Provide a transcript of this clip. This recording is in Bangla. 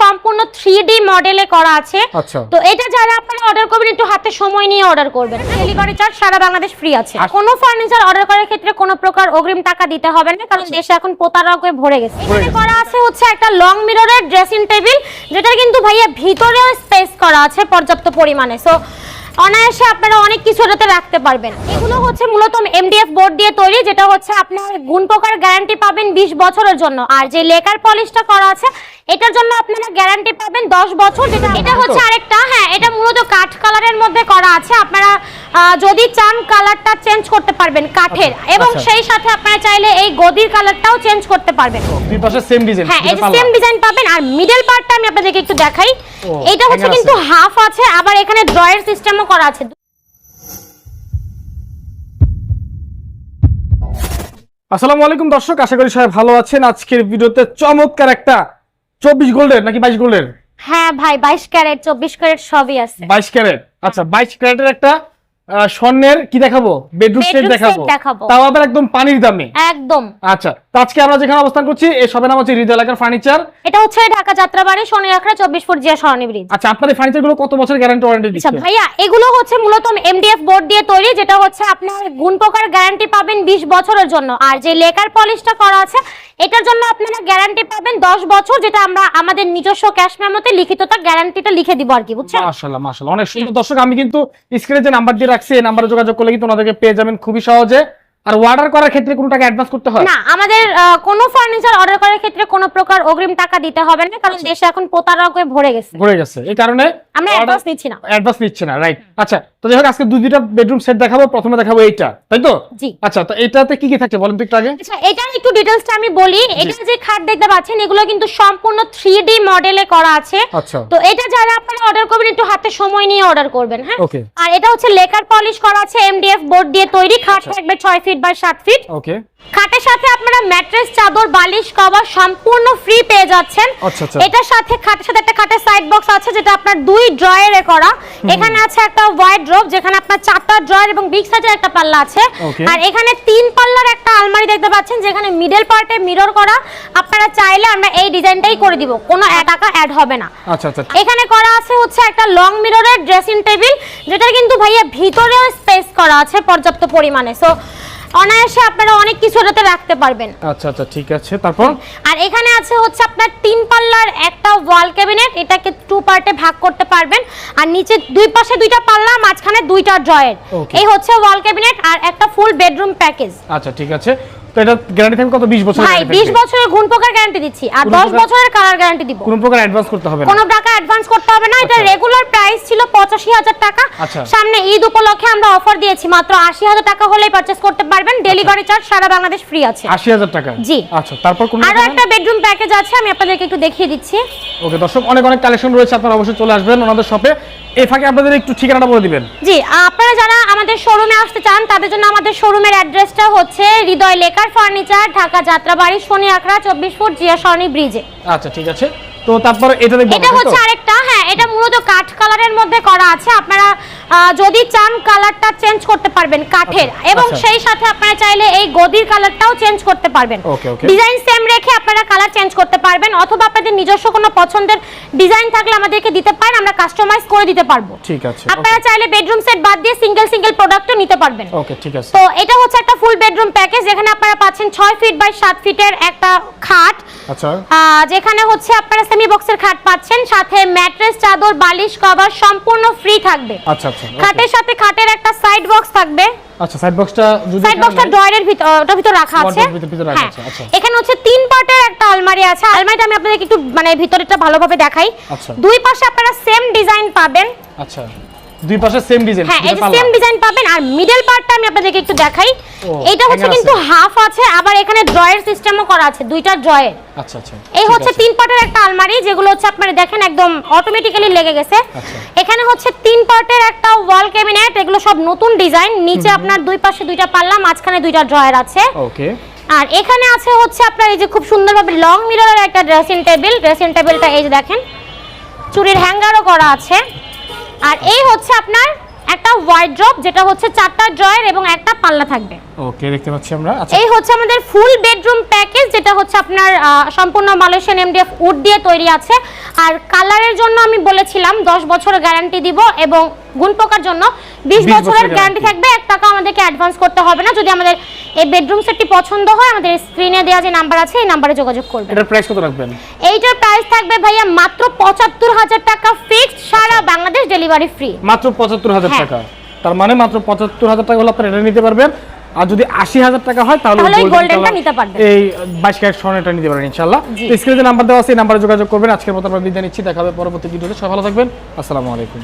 সম্পূর্ণ থ্রি ডি মডেলে করা আছে। আচ্ছা। তো এটা যারা আপনারা অর্ডার করবেন একটু হাতে সময় নিয়ে অর্ডার করবেন। ডেলিভারি চার্জ সারা বাংলাদেশ ফ্রি আছে। আচ্ছা। কোনো ফার্নিচার অর্ডার করার ক্ষেত্রে কোনো প্রকার অগ্রিম টাকা দিতে হবে না কারণ দেশে এখন প্রতারকে ভরে গেছে। এখানে করা আছে হচ্ছে একটা লং মিররের ড্রেসিং টেবিল যেটা কিন্তু ভাইয়া ভিতরেও স্পেস করা আছে পর্যাপ্ত পরিমাণে। সো অনায়াসে আপনারা অনেক কিছু এটাতে রাখতে পারবেন। এগুলো হচ্ছে মূলত এমডিএফ বোর্ড দিয়ে তৈরি, যেটা হচ্ছে আপনার গুণ প্রকার গ্যারান্টি পাবেন 20 বছরের জন্য। আর যে লেকার পলিশটা করা আছে, এটার জন্য আপনারা গ্যারান্টি পাবেন 10 বছর, যেটা এটা হচ্ছে আরেকটা হ্যাঁ এটা মূলত কাঠ কালারের মধ্যে করা আছে। আপনারা যদি চান কালারটা চেঞ্জ করতে পারবেন কাঠের। আচ্ছা, এবং আচ্ছা। সেই সাথে আপনারা চাইলে এই গদির কালারটাও চেঞ্জ করতে পারবেন। দুই পাশে সেম ডিজাইন হ্যাঁ এই সেম ডিজাইন পাবেন। আর মিডল পার্টটা আমি আপনাদেরকে একটু দেখাই। এটা হচ্ছে কিন্তু হাফ আছে আবার এখানে ড্রয়ার সিস্টেমও করা আছে। আসসালামু আলাইকুম দর্শক আশা করি সবাই ভালো আছেন। আজকের ভিডিওতে চমৎকার একটা চব্বিশ গোল্ডের নাকি বাইশ গোল্ডের? হ্যাঁ ভাই বাইশ ক্যারেট চব্বিশ ক্যারেট সবই আছে। বাইশ ক্যারেট? আচ্ছা বাইশ ক্যারেটের একটা স্বর্ণের কি দেখাবো? বেডরুম সেট দেখাবো। দেখাবো। তাও আবার একদম পানির দামে। একদম। আচ্ছা তো আজকে আমরা যেখানে অবস্থান করছি এই সবে নাম হচ্ছে হৃদয় এলাকার ফার্নিচার। এটা হচ্ছে ঢাকা যাত্রাবাড়ি শনি আখড়া চব্বিশ ফুট জিয়া সরণি ব্রিজ। আচ্ছা আপনার এই ফার্নিচারগুলো কত বছর গ্যারান্টি ওয়ারেন্টি আচ্ছা ভাইয়া এগুলো হচ্ছে মূলত এমডিএফ বোর্ড দিয়ে তৈরি যেটা হচ্ছে আপনার গুণ প্রকার গ্যারান্টি পাবেন 20 বছরের জন্য। আর যে লেকার পলিশটা করা আছে এটার জন্য আপনারা গ্যারান্টি পাবেন 10 বছর, যেটা আমরা আমাদের নিজস্ব ক্যাশ মেমোতে লিখিতটা গ্যারান্টিটা লিখে দিব আর কি, বুঝছেন? মাশাআল্লাহ মাশাআল্লাহ। অনেক সুন্দর। দর্শক, আমি কিন্তু স্ক্রিনে যে নাম্বার দিয়ে রাখছি, এই নাম্বারে যোগাযোগ করলে কিন্তু ওনাদেরকে পেয়ে যাবেন খুবই সহজে। আর অর্ডার করার ক্ষেত্রে কোনো টাকা অ্যাডভান্স করতে হয়? না আমাদের কোনো ফার্নিচার অর্ডার করার ক্ষেত্রে কোনো প্রকার অগ্রিম টাকা দিতে হবে না কারণ দেশে এখন প্রতারক ভরে গেছে। ঘুরে গেছে। এই কারণে আমরা অ্যাডভান্স নিচ্ছি না। অ্যাডভান্স নিচ্ছে না রাইট আচ্ছা তো যাই হোক আজকে দুই দুইটা বেডরুম সেট দেখাবো প্রথমে দেখাবো এইটা তাই তো? জি। আচ্ছা তো এটাতে কি কি থাকছে বলেন তো একটু আগে? আচ্ছা এটার একটু ডিটেলসটা আমি বলি। এটা যে খাট দেখতে পাচ্ছেন এগুলো কিন্তু সম্পূর্ণ থ্রি ডি মডেলে করা আছে। আচ্ছা। তো এটা যারা আপনারা অর্ডার করবেন একটু হাতে সময় নিয়ে অর্ডার করবেন হ্যাঁ? আর এটা হচ্ছে লেকার পলিশ করা আছে এমডিএফ বোর্ড দিয়ে তৈরি। খাট আচ্ছা। থাকবে ছয় ফিট বাই সাত ফিট ওকে খাটের সাথে আপনারা ম্যাট্রেস চাদর বালিশ কভার সম্পূর্ণ ফ্রি পেয়ে যাচ্ছেন। আচ্ছা, আচ্ছা। এটার সাথে খাটের সাথে একটা খাটের সাইড বক্স আছে যেটা আপনার দুই ড্রয়ারে করা। এখানে আছে একটা ওয়াইড ড্রপ যেখানে আপনার চারটা ড্রয়ার এবং বিগ সাইজের একটা পাল্লা আছে। আর এখানে তিন পাল্লার একটা আলমারি দেখতে পাচ্ছেন যেখানে মিডল পার্টে মিরর করা। আপনারা চাইলে আমরা এই ডিজাইনটাই করে দিব কোনো টাকা অ্যাড হবে না। আচ্ছা এখানে করা আছে হচ্ছে একটা লং মিররের ড্রেসিং টেবিল যেটা কিন্তু ভাইয়া ভিতরেও স্পেস করা আছে পর্যাপ্ত পরিমাণে। সো অনায়াসে আপনারা অনেক কিছু এটাতে রাখতে পারবেন। আচ্ছা আচ্ছা ঠিক আছে। তারপর? আর এখানে আছে হচ্ছে আপনার তিন পাল্লার একটা ওয়াল ক্যাবিনেট এটাকে টু পার্টে ভাগ করতে পারবেন। আর নিচে দুই পাশে দুইটা পাল্লা মাঝখানে দুইটা ড্রয়ার এই হচ্ছে ওয়াল ক্যাবিনেট আর একটা ফুল বেডরুম প্যাকেজ আচ্ছা ঠিক আছে। তো এটা গ্যারান্টি থাকবে কত? 20 বছর ভাই 20 বছরের গুণ প্রকার গ্যারান্টি দিচ্ছি? আর 10 বছরের কালার গ্যারান্টি দিব? কোনো প্রকার অ্যাডভান্স করতে হবে না। কোনো টাকা অ্যাডভান্স করতে হবে না। এটা আচ্ছা। রেগুলার প্রাইস ছিল পঁচাশি হাজার টাকা। আচ্ছা। সামনে ঈদ উপলক্ষে আমরা অফার দিয়েছি মাত্র আশি হাজার টাকা হলেই পারচেস করতে পারবেন। ডেলিভারি চার্জ সারা বাংলাদেশ ফ্রি আছে। 80000 টাকা। জি। আচ্ছা তারপর কোন আরও একটা বেডরুম প্যাকেজ আছে আমি আপনাদেরকে একটু দেখিয়ে দিচ্ছি। ওকে দর্শক অনেক অনেক কালেকশন রয়েছে আপনারা অবশ্যই চলে আসবেন ওনাদের শপে এই ফাঁকে আপনাদের একটু ঠিকানাটা বলে দিবেন। জি আপনারা যারা আমাদের শোরুমে আসতে চান তাদের জন্য আমাদের শোরুমের অ্যাড্রেসটা হচ্ছে হৃদয় লেকার ফার্নিচার ঢাকা যাত্রাবাড়ি শনি আখড়া চব্বিশ ফুট জিয়া সরণি ব্রিজে আচ্ছা ঠিক আছে। তো তারপর এটা দেখব এটা? হচ্ছে আরেকটা হ্যাঁ এটা মূলত কাঠ কালারের মধ্যে করা আছে। আপনারা যদি চান কালারটা চেঞ্জ করতে পারবেন কাঠের আচ্ছা, এবং আচ্ছা। সেই সাথে আপনারা চাইলে এই গদির কালারটাও চেঞ্জ করতে পারবেন. ডিজাইন সেম রেখে আপনারা কালার চেঞ্জ করতে পারবেন অথবা আপনাদের নিজস্ব কোনো পছন্দের ডিজাইন থাকলে আমাদেরকে দিতে পারেন আমরা কাস্টমাইজ করে দিতে পারব। ঠিক আছে আপনারা চাইলে বেডরুম সেট বাদ দিয়ে সিঙ্গেল সিঙ্গেল প্রোডাক্টও নিতে পারবেন। ওকে ঠিক আছে। তো এটা হচ্ছে একটা ফুল বেডরুম প্যাকেজ যেখানে আপনারা পাচ্ছেন ছয় ফিট বাই সাত ফিটের একটা খাট। আচ্ছা। যেখানে হচ্ছে আপনারা সেমি বক্সের খাট পাচ্ছেন সাথে ম্যাট্রেস চাদর বালিশ কভার সম্পূর্ণ ফ্রি থাকবে। আচ্ছা আচ্ছা খাটের সাথে খাটের একটা সাইড বক্স থাকবে। আচ্ছা সাইড বক্সটা যদি সাইড বক্সটা ড্রয়ারের ভিতর ভিতর রাখা আছে। ভিতর- ভিতর রাখা হ্যাঁ। আছে, আচ্ছা। এখানে হচ্ছে তিন পার্টের একটা আলমারি আছে। আলমারিটা আমি আপনাদেরকে একটু মানে ভিতরেটা ভালোভাবে দেখাই। আচ্ছা। দুই পাশে আপনারা সেম ডিজাইন পাবেন। আচ্ছা। দুই পাশে সেম ডিজাইন হ্যাঁ এই সেম ডিজাইন পাবেন আর মিডল পার্টটা আমি আপনাদেরকে একটু দেখাই। এটা হচ্ছে কিন্তু হাফ আছে আবার এখানে ড্রয়ার সিস্টেমও করা আছে দুইটা ড্রয়ার আচ্ছা আচ্ছা এই হচ্ছে তিন পার্টের একটা আলমারি যেগুলো হচ্ছে আপনারা দেখেন একদম অটোমেটিক্যালি লেগে গেছে। আচ্ছা। এখানে হচ্ছে তিন পার্টের একটা ওয়াল ক্যাবিনেট এগুলো সব নতুন ডিজাইন নিচে আপনার দুই পাশে দুইটা পাল্লা মাঝখানে দুইটা ড্রয়ার আছে। ওকে। আর এখানে আছে হচ্ছে আপনার এই যে খুব সুন্দরভাবে লং মিররের একটা ড্রেসিং টেবিল ড্রেসিং টেবিলটা এই যে দেখেন চুরির হ্যাঙ্গারও করা আছে। আর এই হচ্ছে আপনার একটা ওয়াইড্রপ যেটা হচ্ছে চারটা ড্রয়ার এবং একটা পাল্লা থাকবে। ওকে দেখতে পাচ্ছি আমরা। আচ্ছা। এই হচ্ছে আমাদের ফুল বেডরুম প্যাকেজ যেটা হচ্ছে আপনার সম্পূর্ণ মালয়েশিয়ান এমডিএফ উড দিয়ে তৈরি আছে। আর কালারের জন্য আমি বলেছিলাম দশ বছরের গ্যারান্টি দিব এবং গুণ পোকার জন্য বিশ 20 বছরের গ্যারান্টি থাকবে এক টাকা আমাদেরকে অ্যাডভান্স করতে হবে না। যদি আমাদের এই বেডরুম সেটটি পছন্দ হয় আমাদের স্ক্রিনে দেওয়া যে নাম্বার আছে এই নাম্বারে যোগাযোগ করবেন। এটার প্রাইস কত রাখবেন? এইটার প্রাইস থাকবে ভাইয়া মাত্র পঁচাত্তর হাজার টাকা ফিক্সড সারা বাংলাদেশ ডেলিভারি ফ্রি মাত্র পঁচাত্তর হাজার হ্যাঁ। টাকা। তার মানে মাত্র পঁচাত্তর হাজার টাকা হলে আপনারা এটা নিতে পারবেন। আর যদি আশি হাজার টাকা হয় তাহলে তাহলে ওই golden golden টা color নিতে পারবেন। এই বাইশ ক্যারেট স্বর্ণটা নিতে পারেন ইনশাল্লাহ। স্ক্রিনে নাম্বার দেওয়া আছে এই নাম্বারে যোগাযোগ করবেন। আজকের মতো আমরা বিদায় নিচ্ছি। দেখা হবে পরবর্তী ভিডিওতে সবাই ভালো থাকবেন। আসসালামু আলাইকুম।